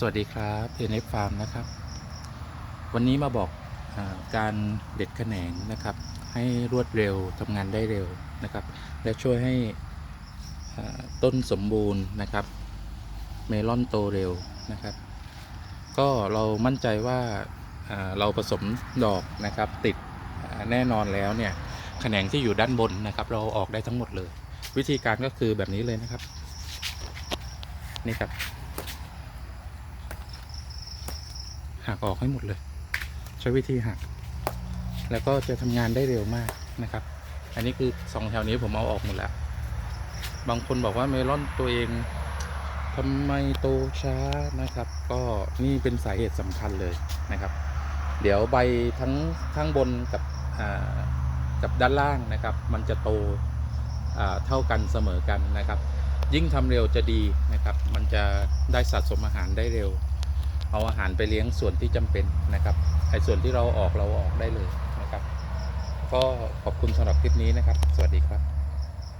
สวัสดีครับ NF Farm นะครับ วันนี้มาบอกอการเด็ดแขนงนะครับ ให้รวดเร็วทำงานได้เร็วนะครับ และช่วยให้ต้นสมบูรณ์นะครับ เมลอนโตเร็วนะครับ ก็เรามั่นใจว่าเราผสมดอกนะครับ ติดแน่นอนแล้วเนี่ยแขนงที่อยู่ด้านบนนะครับ เราออกได้ทั้งหมดเลย วิธีการก็คือแบบนี้เลยนะครับ นี่ครับ หักออกให้หมดเลย ใช้วิธีหัก แล้วก็จะทำงานได้เร็วมากนะครับ อันนี้คือสองแถวนี้ผมเอาออกหมดแล้ว บางคนบอกว่าเมลอนตัวเองทำไมโตช้านะครับ ก็นี่เป็นสาเหตุสำคัญเลยนะครับ เดี๋ยวใบทั้งข้างบนกับกับด้านล่างนะครับ มันจะโตเท่ากันเสมอกันนะครับ ยิ่งทำเร็วจะดีนะครับ มันจะได้สะสมอาหารได้เร็ว เอาอาหารไปเลี้ยงส่วนที่จำเป็นนะครับไอ้ส่วนที่เราออกเราออกได้เลยนะครับ ก็ขอบคุณสำหรับคลิปนี้นะครับ สวัสดีครับ